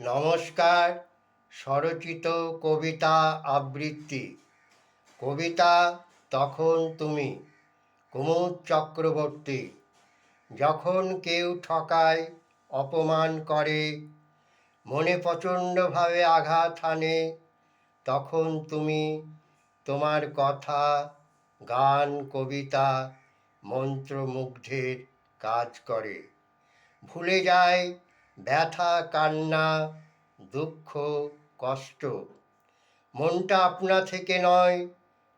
নমস্কার, স্বরচিত কবিতা আবৃত্তি। কবিতা তখন তুমি, কুমুদ চক্রবর্তী। যখন কেউ ঠকায়, অপমান করে, মনে প্রচণ্ডভাবে আঘাত হানে তখন তুমি তোমার কথা, গান, কবিতা, মন্ত্রমুগ্ধের কাজ করে। ভুলে যায় ব্যথা, কান্না, দুঃখ, কষ্ট। মনটা আপনা থেকে নয়,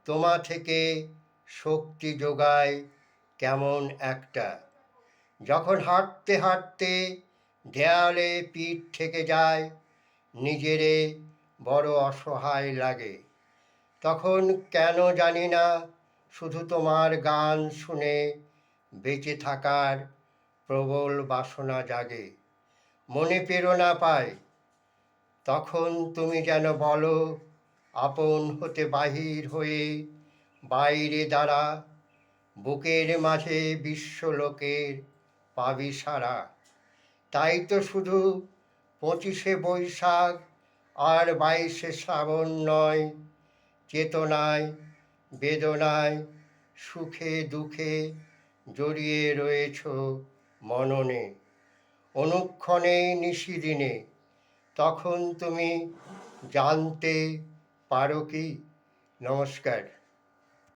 তোমা থেকে শক্তি যোগায় কেমন একটা। যখন হাঁটতে হাঁটতে দেয়ালে পিঠ থেকে যায়, নিজেরে বড় অসহায় লাগে। তখন কেন জানি না, শুধু তোমার গান শুনে বেঁচে থাকার প্রবল বাসনা জাগে। মনে প্রেরণা পায়। তখন তুমি যেন বলো, আপন হতে বাহির হয়ে বাইরে দাঁড়া, বুকের মাঝে বিশ্বলোকের পাবি সারা। তাই তো শুধু পঁচিশে বৈশাখ আর বাইশে শ্রাবণ নয়, চেতনায়, বেদনায়, সুখে দুঃখে জড়িয়ে রয়েছ মননে। অনুক্ষণে নিশিদিনে তখন তুমি জানতে পারো কি? নমস্কার।